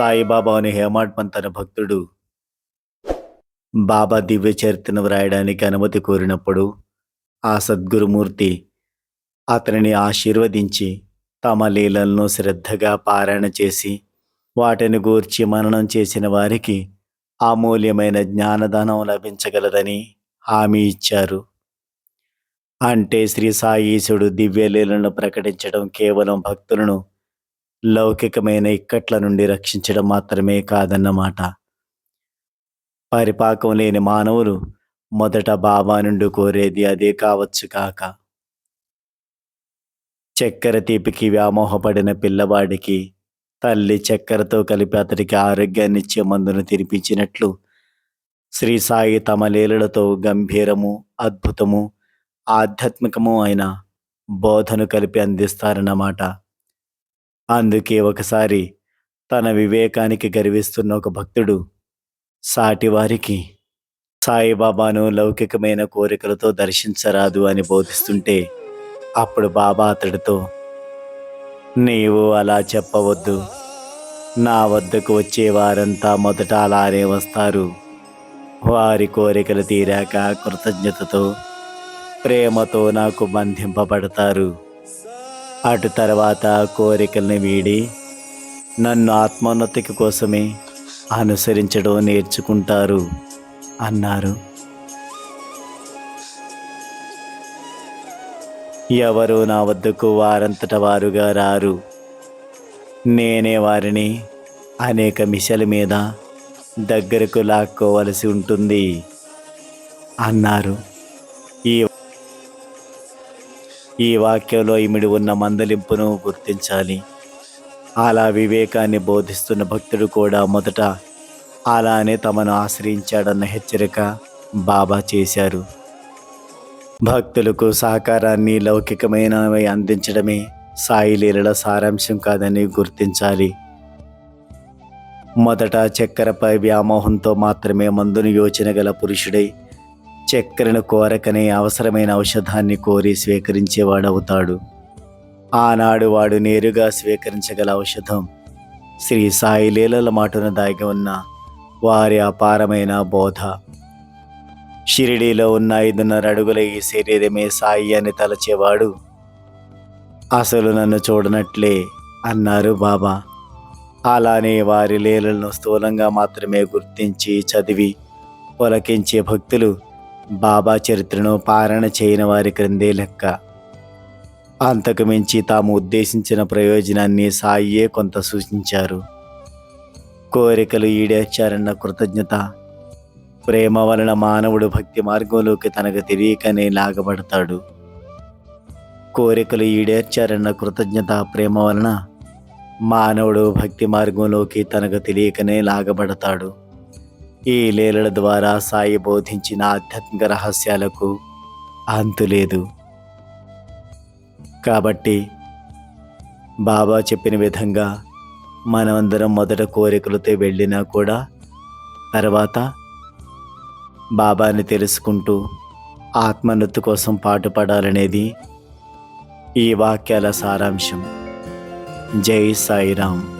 సాయిబాబా అనే హేమాడ్ తన భక్తుడు బాబా దివ్య చరిత్రను వ్రాయడానికి అనుమతి కోరినప్పుడు ఆ సద్గురుమూర్తి అతనిని ఆశీర్వదించి తమ లీలలను శ్రద్ధగా పారాయణ చేసి వాటిని గూర్చి మననం చేసిన వారికి అమూల్యమైన జ్ఞానదానం లభించగలదని హామీ ఇచ్చారు. అంటే శ్రీ సాయీశుడు దివ్యలీలను ప్రకటించడం కేవలం భక్తులను లౌకికమైన ఇక్కట్ల నుండి రక్షించడం మాత్రమే కాదన్నమాట. పరిపాకం లేని మానవులు మొదట బాబా నుండి కోరేది అదే కావచ్చు కాక. చక్కెర తీపికి వ్యామోహపడిన పిల్లవాడికి తల్లి చక్కెరతో కలిపి అతడికి ఆరోగ్యాన్ని ఇచ్చే మందును తినిపించినట్లు శ్రీ సాయి తమ లీలలతో గంభీరము అద్భుతము ఆధ్యాత్మికము అయిన బోధను కలిపి అందిస్తారన్నమాట. అందుకే ఒకసారి తన వివేకానికి గర్విస్తున్న ఒక భక్తుడు సాటివారికి సాయిబాబాను లౌకికమైన కోరికలతో దర్శించరాదు అని బోధిస్తుంటే అప్పుడు బాబా అతడితో నీవు అలా చెప్పవద్దు. నా వద్దకు వచ్చే వారంతా మొదట అలానే వస్తారు. వారి కోరికలు తీరాక కృతజ్ఞతతో ప్రేమతో నాకు బంధింపబడతారు. అటు తర్వాత కోరికల్ని వీడి నన్ను ఆత్మోన్నతికి కోసమే అనుసరించడం నేర్చుకుంటారు అన్నారు. ఎవరు నా వద్దకు వారంతట వారుగా రారు. నేనే వారిని అనేక మిషల మీద దగ్గరకు లాక్కోవలసి ఉంటుంది అన్నారు. ఈ వాక్యంలో ఇమిడి ఉన్న మందలింపును గుర్తించాలి. అలా వివేకాన్ని బోధిస్తున్న భక్తుడు కూడా మొదట అలానే తమను ఆశ్రయించాడన్న హెచ్చరిక బాబా చేశారు. భక్తులకు సహకారాన్ని లౌకికమైనవి అందించడమే సాయి లీలల సారాంశం కాదని గుర్తించాలి. మొదట చక్కెరపై వ్యామోహంతో మాత్రమే మందును యోచన గల పురుషుడై చక్కెరను కోరకనే అవసరమైన ఔషధాన్ని కోరి స్వీకరించేవాడవుతాడు. ఆనాడు వాడు నేరుగా స్వీకరించగల ఔషధం. శ్రీ సాయి లీలల మాటున దాగి ఉన్న వారి అపారమైన బోధ. షిరిడీలో ఉన్న ఐదున్నర అడుగుల ఈ శరీరమే సాయి అని తలచేవాడు. అసలు నన్ను చూడనట్లే అన్నారు బాబా. అలానే వారి లీలలను స్థూలంగా మాత్రమే గుర్తించి చదివి పొలకించే భక్తులు బాబా చరిత్రను పారణ చేయని వారి క్రిందే లెక్క. అంతకు మించి తాము ఉద్దేశించిన ప్రయోజనాన్ని సాయియే కొంత సూచించారు. కోరికలు ఈడేర్చారన్న కృతజ్ఞత ప్రేమ వలన మానవుడు భక్తి మార్గంలోకి తనకు తెలియకనే లాగబడతాడు. కోరికలు ఈడేర్చారన్న కృతజ్ఞత ప్రేమ వలన మానవుడు భక్తి మార్గంలోకి తనకు తెలియకనే లాగబడతాడు. ఈ లీలల ద్వారా సాయి బోధించిన ఆధ్యాత్మిక రహస్యాలకు అంతు లేదు. కాబట్టి బాబా చెప్పిన విధంగా మనమందరం మొదట కోరికలతో వెళ్ళినా కూడా తర్వాత బాబాని తెలుసుకుంటూ ఆత్మనృత్తి కోసం పాటుపడాలనేది ఈ వాక్యాల సారాంశం. జై Sairam.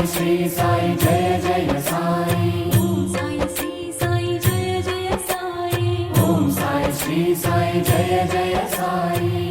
Sai, Sai, Jay, Jay, Sai. Om Sai, Sai, Jay, Jay, Sai. Om Sai, Sai, Jay, Jay, Sai.